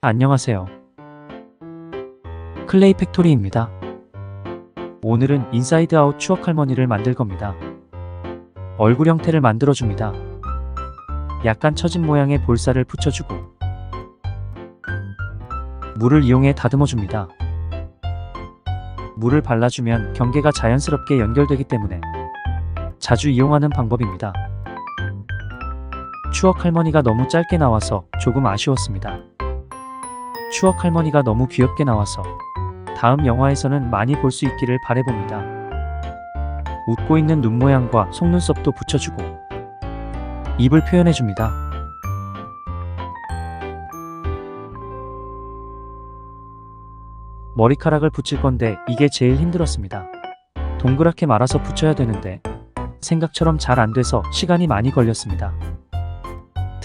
안녕하세요. 클레이 팩토리입니다. 오늘은 인사이드 아웃 추억 할머니를 만들 겁니다. 얼굴 형태를 만들어줍니다. 약간 처진 모양의 볼살을 붙여주고 물을 이용해 다듬어줍니다. 물을 발라주면 경계가 자연스럽게 연결되기 때문에 자주 이용하는 방법입니다. 추억 할머니가 너무 짧게 나와서 조금 아쉬웠습니다. 추억 할머니가 너무 귀엽게 나와서 다음 영화에서는 많이 볼 수 있기를 바래봅니다. 웃고 있는 눈 모양과 속눈썹도 붙여주고 입을 표현해줍니다. 머리카락을 붙일 건데 이게 제일 힘들었습니다. 동그랗게 말아서 붙여야 되는데 생각처럼 잘 안 돼서 시간이 많이 걸렸습니다.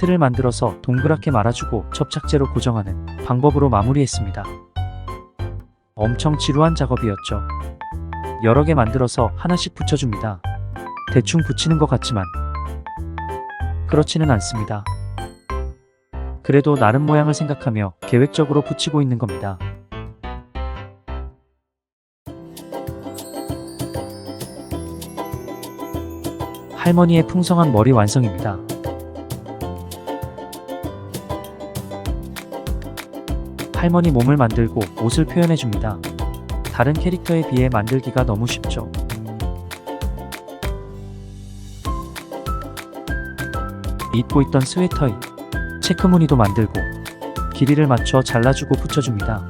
틀을 만들어서 동그랗게 말아주고 접착제로 고정하는 방법으로 마무리했습니다. 엄청 지루한 작업이었죠. 여러 개 만들어서 하나씩 붙여줍니다. 대충 붙이는 것 같지만 그렇지는 않습니다. 그래도 나름 모양을 생각하며 계획적으로 붙이고 있는 겁니다. 할머니의 풍성한 머리 완성입니다. 할머니 몸을 만들고 옷을 표현해줍니다. 다른 캐릭터에 비해 만들기가 너무 쉽죠. 입고 있던 스웨터에 체크 무늬도 만들고 길이를 맞춰 잘라주고 붙여줍니다.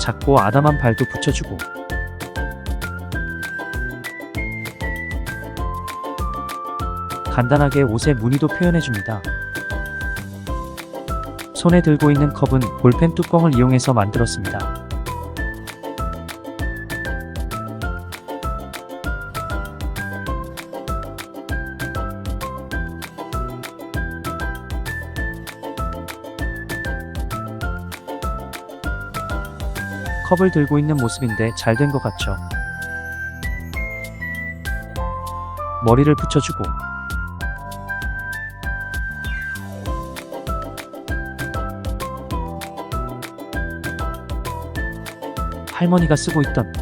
작고 아담한 발도 붙여주고 간단하게 옷의 무늬도 표현해줍니다. 손에 들고 있는 컵은 볼펜 뚜껑을 이용해서 만들었습니다. 컵을 들고 있는 모습인데 잘 된 것 같죠? 머리를 붙여주고 할머니가 쓰고 있던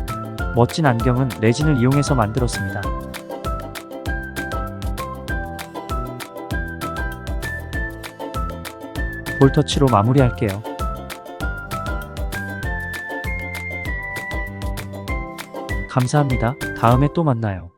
멋진 안경은 레진을 이용해서 만들었습니다. 볼터치로 마무리할게요. 감사합니다. 다음에 또 만나요.